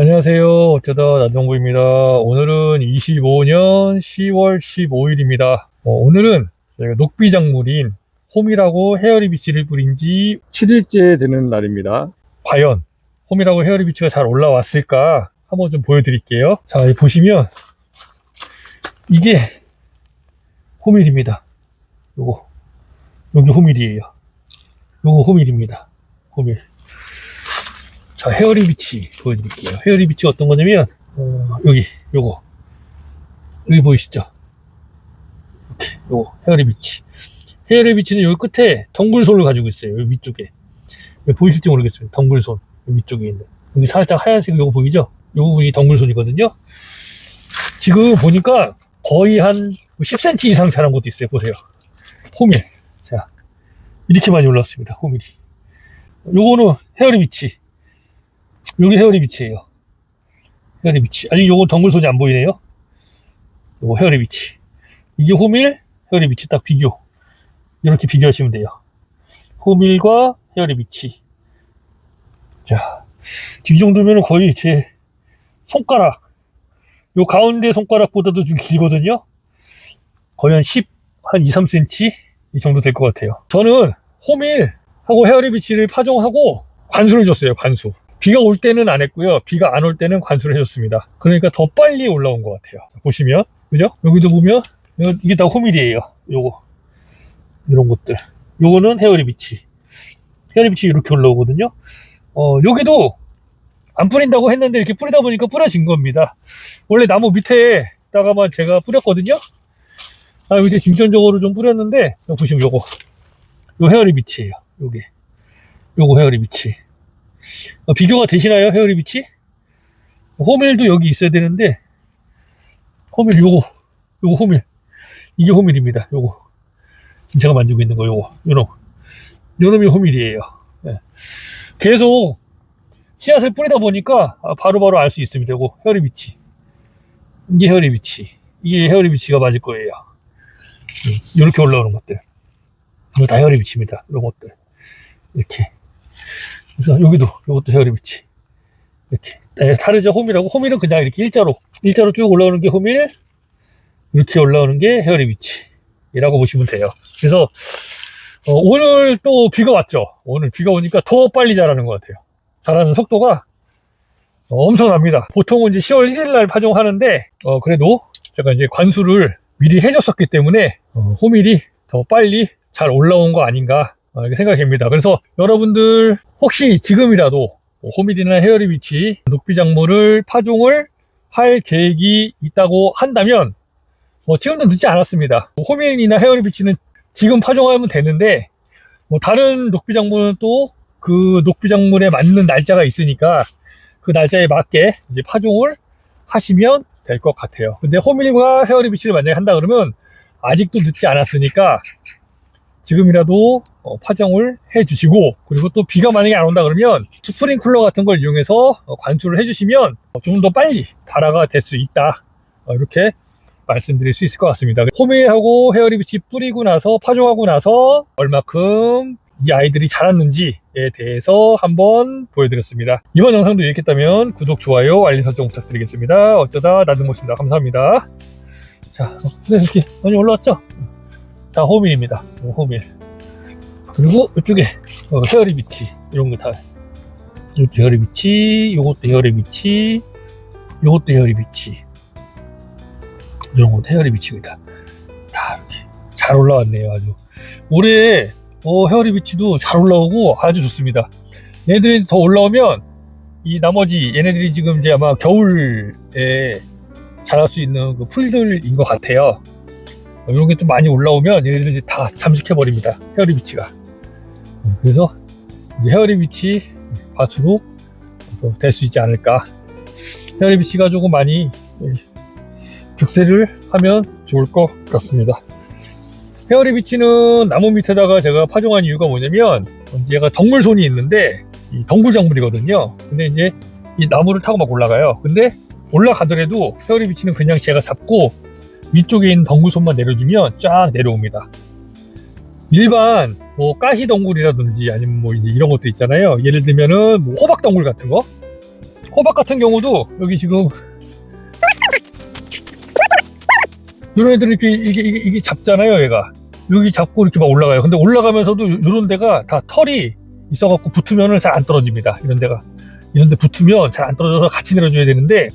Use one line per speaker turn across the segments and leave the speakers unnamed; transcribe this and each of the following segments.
안녕하세요. 어쩌다 나정부입니다. 오늘은 25년 10월 15일입니다. 오늘은 저희가 녹비작물인 홈이라고 헤어리비치를 뿌린 지 7일째 되는 날입니다. 과연 홈이라고 헤어리비치가 잘 올라왔을까 한번 좀 보여드릴게요. 자, 여기 보시면 이게 호밀입니다. 요거 여기 호밀이에요. 요거 호밀입니다. 호밀. 자, 헤어리 비치 보여드릴게요. 헤어리 비치 어떤 거냐면, 어, 여기, 요거. 여기 보이시죠? 이렇게, 요거, 헤어리 비치. 헤어리 비치는 여기 끝에 덩굴손을 가지고 있어요. 여기 위쪽에. 여기 보이실지 모르겠어요. 덩굴손. 위쪽에 있는. 여기 살짝 하얀색 요거 보이죠? 요 부분이 덩굴손이거든요. 지금 보니까 거의 한 10cm 이상 자란 것도 있어요. 보세요. 호밀. 자, 이렇게 많이 올라왔습니다. 호밀이. 요거는 헤어리 비치. 여기 헤어리 비치예요. 헤어리 비치. 아니 요거 덩굴손이 안 보이네요. 요거 헤어리 비치. 이게 호밀, 헤어리 비치 딱 비교. 이렇게 비교하시면 돼요. 호밀과 헤어리 비치. 자, 이 정도면 거의 제 손가락. 요 가운데 손가락보다도 좀 길거든요. 거의 한 10, 한 2, 3cm 이 정도 될 것 같아요. 저는 호밀하고 헤어리 비치를 파종하고 관수를 줬어요. 관수. 비가 올 때는 안 했고요. 비가 안 올 때는 관수를 해줬습니다. 그러니까 더 빨리 올라온 것 같아요. 보시면, 그죠? 여기도 보면, 이게 다 호밀이에요. 요거. 이런 것들. 요거는 헤어리 비치. 헤어리 비치 이렇게 올라오거든요. 어, 여기도 안 뿌린다고 했는데 이렇게 뿌리다 보니까 뿌려진 겁니다. 원래 나무 밑에다가만 제가 뿌렸거든요. 아, 이제 중점적으로 좀 뿌렸는데, 보시면 요거. 요 헤어리 비치예요. 요게. 요거 헤어리 비치. 어, 비교가 되시나요? 헤어리 비치? 호밀도 여기 있어야 되는데 호밀 요거 요거 호밀 이게 호밀입니다. 요거 제가 만지고 있는 거 요거 요놈 요놈이 호밀이에요. 예. 계속 씨앗을 뿌리다 보니까 아, 바로바로 알 수 있습니다. 요거 헤어리 비치 이게 헤어리 비치 이게 헤어리 비치가 맞을 거예요. 이렇게 올라오는 것들 이거 다 헤어리 비치입니다. 이런 것들 이렇게 그래서 여기도 이것도 헤어리 비치. 이렇게. 네, 다르죠 호밀하고 호밀은 그냥 이렇게 일자로 일자로 쭉 올라오는 게 호밀 이렇게 올라오는 게 헤어리 비치이라고 보시면 돼요. 그래서 어, 오늘 또 비가 왔죠? 오늘 비가 오니까 더 빨리 자라는 것 같아요. 자라는 속도가 어, 엄청납니다. 보통은 이제 10월 1일 날 파종하는데 어, 그래도 제가 이제 관수를 미리 해줬었기 때문에 어, 호밀이 더 빨리 잘 올라온 거 아닌가 생각이 됩니다. 그래서 여러분들 혹시 지금이라도 뭐 호밀이나 헤어리 비치 녹비 작물을 파종을 할 계획이 있다고 한다면 뭐 지금도 늦지 않았습니다. 뭐 호밀이나 헤어리 비치는 지금 파종하면 되는데 뭐 다른 녹비 작물은 또 그 녹비 작물에 맞는 날짜가 있으니까 그 날짜에 맞게 이제 파종을 하시면 될 것 같아요. 근데 호밀과 헤어리 비치를 만약에 한다 그러면 아직도 늦지 않았으니까 지금이라도 어, 파종을 해주시고 그리고 또 비가 만약에 안 온다 그러면 스프링클러 같은 걸 이용해서 어, 관수를 해주시면 좀더 빨리 발화가 될 수 있다 어, 이렇게 말씀드릴 수 있을 것 같습니다 호밀하고 헤어리비치 뿌리고 나서 파종하고 나서 얼마큼 이 아이들이 자랐는지에 대해서 한번 보여드렸습니다 이번 영상도 유익했다면 구독, 좋아요, 알림 설정 부탁드리겠습니다 어쩌다 나등모습니다 감사합니다 자, 네, 이렇게 많이 올라왔죠? 다 호밀입니다. 호밀. 그리고 이쪽에 어, 헤어리 비치 이런 거 다. 이것도 헤어리 비치, 이것도 헤어리 비치, 이것도 헤어리 비치. 이런 것도 헤어리 비치입니다. 다 잘 올라왔네요, 아주. 올해 어, 헤어리 비치도 잘 올라오고 아주 좋습니다. 얘네들이 더 올라오면 이 나머지 얘네들이 지금 이제 아마 겨울에 자랄 수 있는 그 풀들인 것 같아요. 이런 게 좀 많이 올라오면 얘네들은 이제 다 잠식해 버립니다. 헤어리 비치가. 그래서 헤어리 비치 밭으로 될 수 있지 않을까. 헤어리 비치가 조금 많이 득세를 하면 좋을 것 같습니다. 헤어리 비치는 나무 밑에다가 제가 파종한 이유가 뭐냐면 얘가 덩굴손이 있는데 이 덩굴작물이거든요. 근데 이제 이 나무를 타고 막 올라가요. 근데 올라가더라도 헤어리 비치는 그냥 제가 잡고 위쪽에 있는 덩굴손만 내려주면 쫙 내려옵니다. 일반 뭐 가시 덩굴이라든지 아니면 뭐 이런 것도 있잖아요. 예를 들면은 뭐 호박 덩굴 같은 거. 호박 같은 경우도 여기 지금 이런 애들은 이렇게 이게, 이게, 이게 잡잖아요, 얘가. 여기 잡고 이렇게 막 올라가요. 근데 올라가면서도 이런 데가 다 털이 있어갖고 붙으면은 잘 안 떨어집니다. 이런 데가. 이런 데 붙으면 잘 안 떨어져서 같이 내려줘야 되는데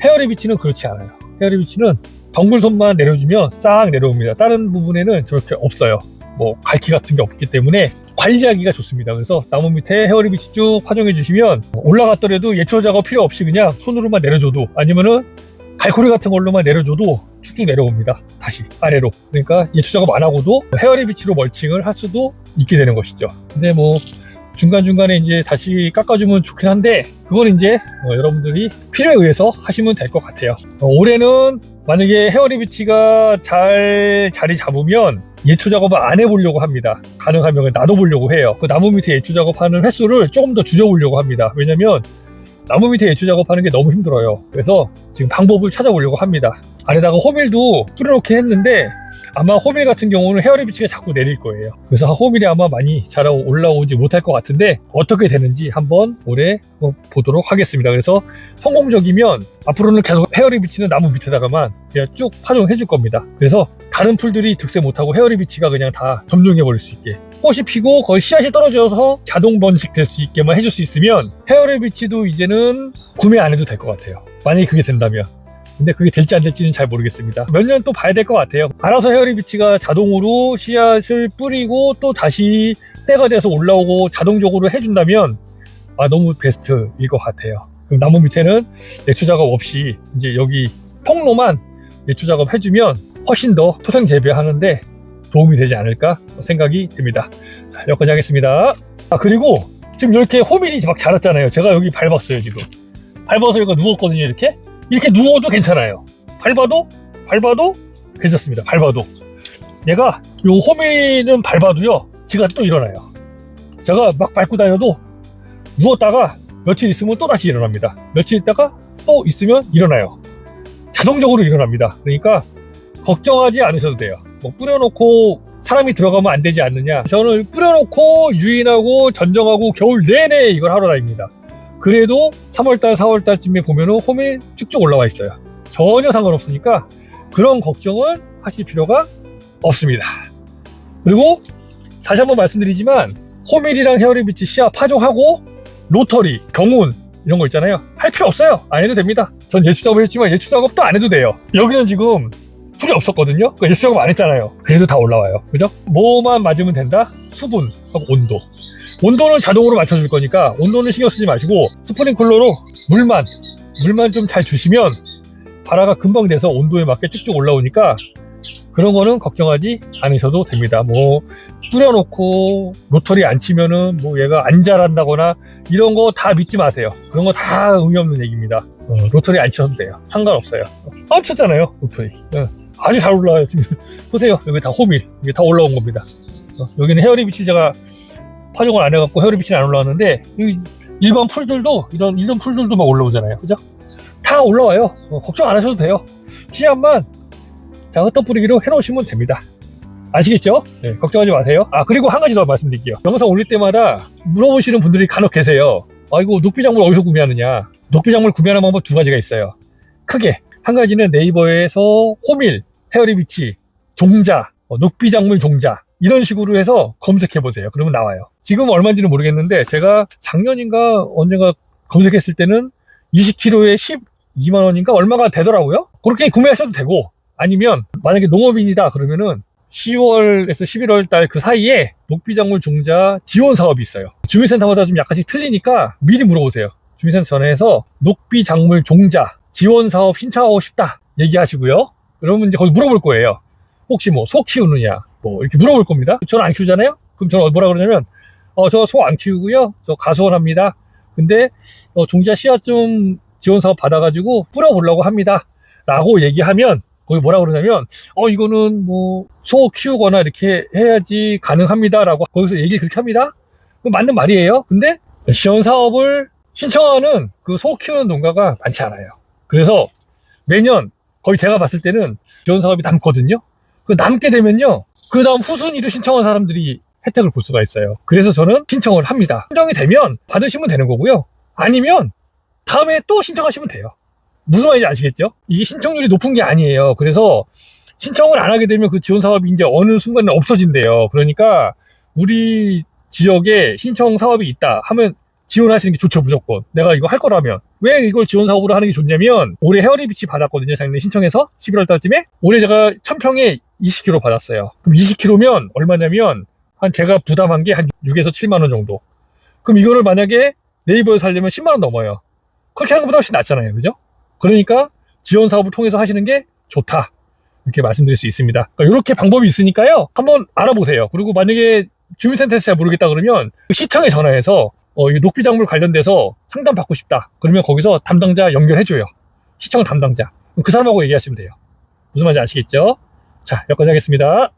헤어리 비치는 그렇지 않아요. 헤어리 비치는 덩굴 손만 내려주면 싹 내려옵니다. 다른 부분에는 저렇게 없어요. 뭐 갈퀴 같은 게 없기 때문에 관리하기가 좋습니다. 그래서 나무 밑에 헤어리 비치 쭉 파종해 주시면 올라갔더라도 예초 작업 필요 없이 그냥 손으로만 내려줘도 아니면은 갈고리 같은 걸로만 내려줘도 쭉쭉 내려옵니다. 다시 아래로. 그러니까 예초 작업 안 하고도 헤어리 비치로 멀칭을 할 수도 있게 되는 것이죠. 근데 뭐 중간중간에 이제 다시 깎아주면 좋긴 한데 그건 이제 어, 여러분들이 필요에 의해서 하시면 될 것 같아요. 어, 올해는 만약에 헤어리 비치가 잘 자리 잡으면 예초 작업을 안 해보려고 합니다. 가능하면 놔둬보려고 해요. 그 나무 밑에 예초 작업하는 횟수를 조금 더 줄여보려고 합니다. 왜냐면 나무 밑에 예초 작업하는 게 너무 힘들어요. 그래서 지금 방법을 찾아보려고 합니다. 안에다가 호밀도 뿌려놓긴 했는데 아마 호밀 같은 경우는 헤어리 비치가 자꾸 내릴 거예요. 그래서 호밀이 아마 많이 잘 올라오지 못할 것 같은데 어떻게 되는지 한번 올해 어, 보도록 하겠습니다. 그래서 성공적이면 앞으로는 계속 헤어리 비치는 나무 밑에다가만 그냥 쭉 파종해 줄 겁니다. 그래서 다른 풀들이 득세 못하고 헤어리 비치가 그냥 다 점령해 버릴 수 있게 꽃이 피고 거의 씨앗이 떨어져서 자동 번식 될 수 있게만 해줄 수 있으면 헤어리 비치도 이제는 구매 안 해도 될 것 같아요. 만약에 그게 된다면. 근데 그게 될지 안 될지는 잘 모르겠습니다. 몇 년 또 봐야 될 것 같아요. 알아서 헤어리 비치가 자동으로 씨앗을 뿌리고 또 다시 때가 돼서 올라오고 자동적으로 해준다면 아 너무 베스트일 것 같아요. 그럼 나무 밑에는 예초 작업 없이 이제 여기 통로만 예초 작업 해주면 훨씬 더 토생 재배하는데 도움이 되지 않을까 생각이 듭니다. 자, 여기까지 하겠습니다. 아 그리고 지금 이렇게 호밀이 막 자랐잖아요. 제가 여기 밟았어요 지금. 밟아서 얘가 누웠거든요 이렇게. 이렇게 누워도 괜찮아요. 밟아도 밟아도 괜찮습니다. 밟아도 얘가 요 호미는 밟아도요. 지가 또 일어나요. 제가 막 밟고 다녀도 누웠다가 며칠 있으면 또 다시 일어납니다. 며칠 있다가 또 있으면 일어나요. 자동적으로 일어납니다. 그러니까 걱정하지 않으셔도 돼요. 뭐 뿌려놓고 사람이 들어가면 안 되지 않느냐. 저는 뿌려놓고 유인하고 전정하고 겨울 내내 이걸 하러 다닙니다. 그래도 3월달, 4월달쯤에 보면은 홈이 쭉쭉 올라와 있어요. 전혀 상관없으니까 그런 걱정을 하실 필요가 없습니다. 그리고 다시 한번 말씀드리지만 호밀이랑 헤어리비치 씨앗 파종하고 로터리, 경운 이런 거 있잖아요. 할 필요 없어요. 안 해도 됩니다. 전 예수 작업 했지만 예수 작업도 안 해도 돼요. 여기는 지금 풀이 없었거든요. 그러니까 예수 작업 안 했잖아요. 그래도 다 올라와요. 그죠? 뭐만 맞으면 된다? 수분 하고 온도. 온도는 자동으로 맞춰줄 거니까 온도는 신경 쓰지 마시고 스프링클러로 물만 물만 좀 잘 주시면 발화가 금방 돼서 온도에 맞게 쭉쭉 올라오니까 그런 거는 걱정하지 않으셔도 됩니다. 뭐 뿌려놓고 로터리 안 치면은 뭐 얘가 안 자란다거나 이런 거 다 믿지 마세요. 그런 거 다 의미 없는 얘기입니다. 어, 로터리 안 치셔도 돼요. 상관없어요. 안 쳤잖아요, 로터리. 어, 아주 잘 올라와요. 지금 보세요. 여기 다 호밀, 이게 다 올라온 겁니다. 어, 여기는 헤어리 비치 제가 파종을 안 해갖고 비치는 안 올라왔는데 일반 풀들도 이런 이런 풀들도 막 올라오잖아요. 그죠? 다 올라와요. 어, 걱정 안 하셔도 돼요. 씨앗만 자 흩어 뿌리기로 해놓으시면 됩니다. 아시겠죠? 네, 걱정하지 마세요. 아 그리고 한 가지 더 말씀드릴게요. 영상 올릴 때마다 물어보시는 분들이 간혹 계세요. 아이고 녹비작물 어디서 구매하느냐? 녹비작물 구매하는 방법 두 가지가 있어요. 크게 한 가지는 네이버에서 호밀, 헤어리비치, 종자, 어, 녹비작물 종자 이런 식으로 해서 검색해 보세요. 그러면 나와요. 지금 얼마인지는 모르겠는데 제가 작년인가 언젠가 검색했을 때는 20kg에 12만 원인가 얼마가 되더라고요. 그렇게 구매하셔도 되고 아니면 만약에 농업인이다 그러면은 10월에서 11월 달 그 사이에 녹비작물 종자 지원 사업이 있어요. 주민센터마다 좀 약간씩 틀리니까 미리 물어보세요. 주민센터 전화해서 녹비작물 종자 지원 사업 신청하고 싶다 얘기하시고요. 그러면 이제 거기 물어볼 거예요. 혹시 뭐 소 키우느냐 뭐 이렇게 물어볼 겁니다. 저는 안 키우잖아요. 그럼 저는 뭐라 그러냐면 어 저 소 안 키우고요. 저 가수원합니다. 근데 어, 종자 씨앗 좀 지원 사업 받아가지고 뿌려보려고 합니다. 라고 얘기하면 거기 뭐라 그러냐면 어 이거는 뭐 소 키우거나 이렇게 해야지 가능합니다라고 거기서 얘기를 그렇게 합니다. 그 맞는 말이에요. 근데 지원 사업을 신청하는 그 소 키우는 농가가 많지 않아요. 그래서 매년 거의 제가 봤을 때는 지원 사업이 남거든요. 그 남게 되면요. 그 다음 후순위로 신청한 사람들이 혜택을 볼 수가 있어요. 그래서 저는 신청을 합니다. 신청이 되면 받으시면 되는 거고요. 아니면 다음에 또 신청하시면 돼요. 무슨 말인지 아시겠죠? 이게 신청률이 높은 게 아니에요. 그래서 신청을 안 하게 되면 그 지원 사업이 이제 어느 순간에 없어진대요. 그러니까 우리 지역에 신청 사업이 있다 하면 지원하시는 게 좋죠, 무조건. 내가 이거 할 거라면. 왜 이걸 지원 사업으로 하는 게 좋냐면, 올해 헤어리 비치 받았거든요, 작년에 신청해서. 11월 달쯤에. 올해 제가 천평에 20kg 받았어요. 그럼 20kg면 얼마냐면, 한 제가 부담한 게 한 6에서 7만 원 정도. 그럼 이거를 만약에 네이버에 살려면 10만 원 넘어요. 그렇게 하는 것보다 훨씬 낫잖아요. 그죠? 그러니까 지원 사업을 통해서 하시는 게 좋다. 이렇게 말씀드릴 수 있습니다. 그러니까 이렇게 방법이 있으니까요. 한번 알아보세요. 그리고 만약에 주민센터에서 잘 모르겠다 그러면 시청에 전화해서 어, 이 녹비작물 관련돼서 상담 받고 싶다. 그러면 거기서 담당자 연결해줘요. 시청 담당자. 그 사람하고 얘기하시면 돼요. 무슨 말인지 아시겠죠? 자, 여기까지 하겠습니다.